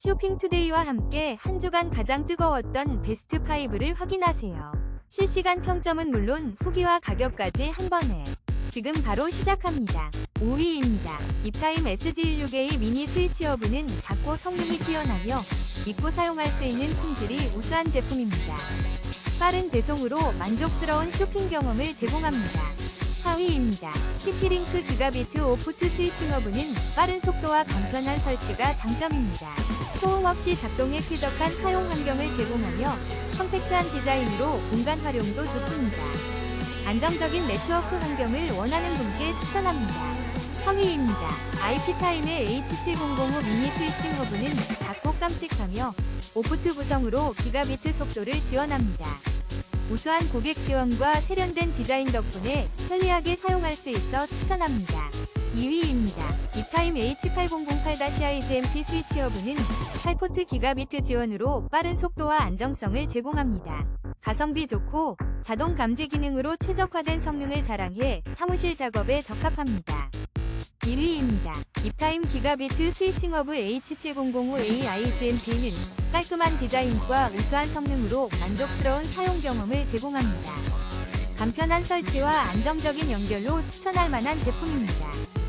쇼핑투데이와 함께 한 주간 가장 뜨거웠던 베스트 5를 확인하세요. 실시간 평점은 물론 후기와 가격까지 한 번에 지금 바로 시작합니다. 5위입니다. 입타임 SG16A 미니 스위치 허브는 작고 성능이 뛰어나며 믿고 사용할 수 있는 품질이 우수한 제품입니다. 빠른 배송으로 만족스러운 쇼핑 경험을 제공합니다. 4위입니다. 키티링크 기가비트 오프트 스위칭 허브는 빠른 속도와 간편한 설치가 장점입니다. 소음 없이 작동에 쾌적한 사용 환경을 제공하며 컴팩트한 디자인으로 공간 활용도 좋습니다. 안정적인 네트워크 환경을 원하는 분께 추천합니다. 3위입니다. IP타임의 H7005 미니 스위칭 허브는 작고 깜찍하며 오프트 구성으로 기가비트 속도를 지원합니다. 우수한 고객 지원과 세련된 디자인 덕분에 편리하게 사용할 수 있어 추천합니다. 2위입니다. 입타임 H8008-IGMP 스위치 허브는 8포트 기가비트 지원으로 빠른 속도와 안정성을 제공합니다. 가성비 좋고 자동 감지 기능으로 최적화된 성능을 자랑해 사무실 작업에 적합합니다. 1위입니다. 입타임 기가비트 스위칭 허브 H7005A IGMP는 깔끔한 디자인과 우수한 성능으로 만족스러운 사용 경험을 제공합니다. 간편한 설치와 안정적인 연결로 추천할 만한 제품입니다.